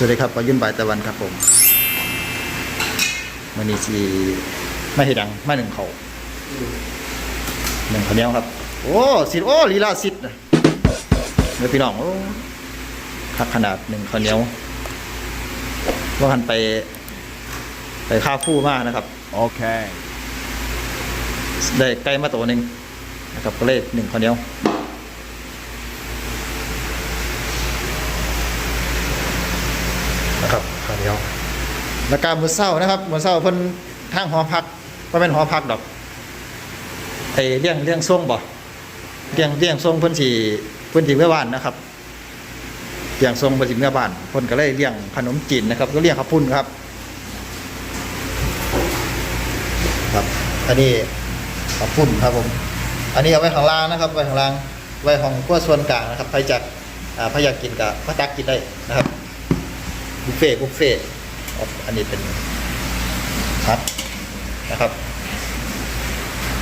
สวัสดีครับปายุ่นบายตะวันครับผมมันนี้สีไม่ให้ดังไม่หนึ่งเขาหนึ่งข้าวเหนียวครับ โอ้สิโอ้ลีลาสิทธิ์นะเดี๋ยวพี่น้องโอ้คักขนาดหนึ่งข้าวเหนียวว่าหันไป ไปค่าฟู่มากนะครับ Okay. ได้ไก่มาตัวหนึ่งนะครับก็เลยหนึ่งข้าวเหนีย นะครับข้าวเหนียวแล้วการมือเศร้านะครับมือเศร้าเพิ่นทางหอพักก็เป็นหอพักดอกไอเลี้ยงเลี้ยงส่งบ่เลี้ยงเลี้ยงส่งเพิ่นสิเพิ่นสิเมื่อบานนะครับเลี้ยงส่งเพิ่นสิเมื่อบานเพิ่นก็เลยเลี้ยงขนมจีนนะครับ ก็เลี้ยงข้าวปุ้นครับ ครับ อันนี้ขอบคุณครับผม อันนี้เอาไว้ข้างล่างนะครับ ไว้ข้างล่างไว้ของขั้วส่วนกลางนะครับใครจะอ่าใครอยากกินกับพระตักกินได้นะครับ บุฟเฟ่บุฟเฟ่อันนี้เป็นพัดนะครับ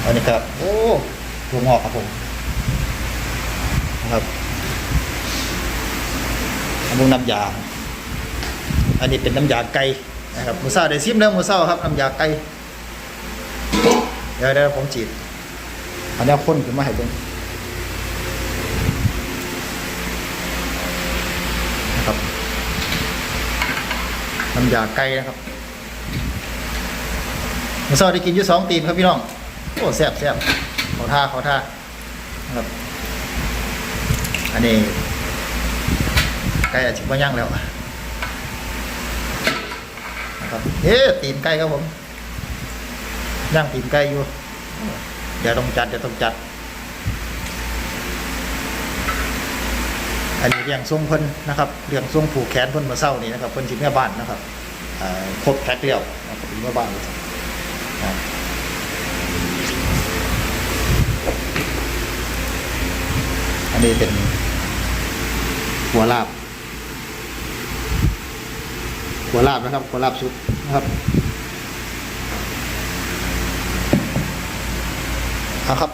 อันนี้ครับ โอ้ถั่วงอกครับผมนะครับอันนี้น้ำยา อันนี้เป็นน้ำยาไก่นะครับมูซ่าได้ซิมแล้วหมูซ่าครับน้ำยาไก่เดี๋ยวเดี๋ยวผมจีดอันนี้ข้นขึ้นมาให้เบิ่งนะครับ น้ำยาไก่นะครับเมื่อเช้าได้กินอยู่สองตีนครับพี่น้อง โอ้แซ่บแซ่บขอท่าขอท่าครับ อันนี้ไก่อาชิบะย่างแล้วนะครับเอ๊ตีนไก่ครับผมย่างตีนไก่อยู่เดี๋ยวต้องจัดเดี๋ยวต้องจัด อันนี้เรียงทรงเพิ่นนะครับเรียงทรงผูกแขนเพิ่นมาเศร้านี่นะครับเพิ่นสิแม่บ้านนะครับครบแพ็คเดียวนะครับเป็นแม่บ้านเลยอันนี้เป็นหัวลาบหัวลาบนะครับหัวลาบซุปนะครับเอาครับ